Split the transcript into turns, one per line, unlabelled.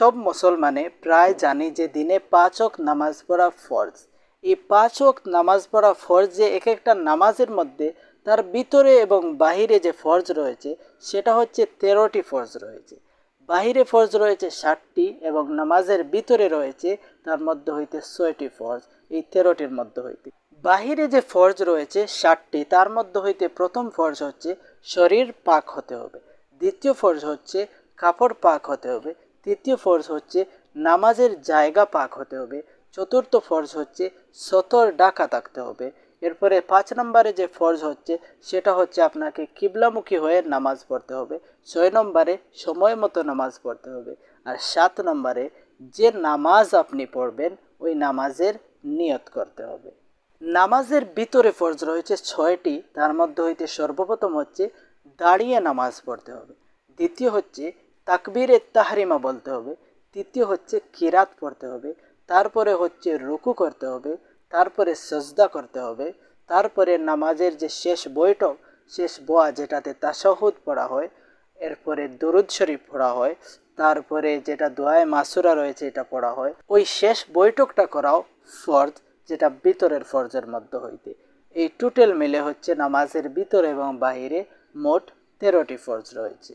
সব মুসলমানে প্রায় জানি যে দিনে পাঁচ ওয়াক্ত নামাজ পড়া ফরজ। এই পাঁচ ওয়াক্ত নামাজ পড়া ফরজ যে এক একটা নামাজের মধ্যে তার ভিতরে এবং বাহিরে যে ফরজ রয়েছে, সেটা হচ্ছে তেরোটি ফরজ রয়েছে। বাহিরে ফরজ রয়েছে ষাটটি এবং নামাজের ভিতরে রয়েছে তার মধ্যে হইতে ছয়টি ফরজ, এই তেরোটির মধ্যে হইতে। বাহিরে যে ফরজ রয়েছে ষাটটি, তার মধ্যে হইতে প্রথম ফরজ হচ্ছে শরীর পাক হতে হবে। দ্বিতীয় ফরজ হচ্ছে কাপড় পাক হতে হবে। তৃতীয় ফরজ হচ্ছে নামাজের জায়গা পাক হতে হবে। চতুর্থ ফরজ হচ্ছে সতর ডাকা থাকতে হবে। এরপরে পাঁচ নম্বরে যে ফরজ হচ্ছে, সেটা হচ্ছে আপনাকে কিবলামুখী হয়ে নামাজ পড়তে হবে। ছয় নম্বরে সময় মতো নামাজ পড়তে হবে। আর সাত নম্বরে যে নামাজ আপনি পড়বেন, ওই নামাজের নিয়ত করতে হবে। নামাজের ভিতরে ফরজ রয়েছে ছয়টি, তার মধ্যে হইতে সর্বপ্রথম হচ্ছে দাঁড়িয়ে নামাজ পড়তে হবে। দ্বিতীয় হচ্ছে তাকবীরে তাহরিমা বলতে হবে। তৃতীয় হচ্ছে কিরাত পড়তে হবে। তারপরে হচ্ছে রুকু করতে হবে। তারপরে সজদা করতে হবে। তারপরে নামাজের যে শেষ বৈঠক, শেষ বোয়া যেটাতে তাশাহুদ পড়া হয়, এরপরে দরুদ শরীফ পড়া হয়, তারপরে যেটা দোয়ায় মাসুরা রয়েছে এটা পড়া হয়। ওই শেষ বৈঠকটা করাও ফরজ, যেটা ভিতরের ফরজের মধ্যে হইতে। এই টোটাল মিলে হচ্ছে নামাজের ভিতরে এবং বাহিরে মোট তেরোটি ফরজ রয়েছে।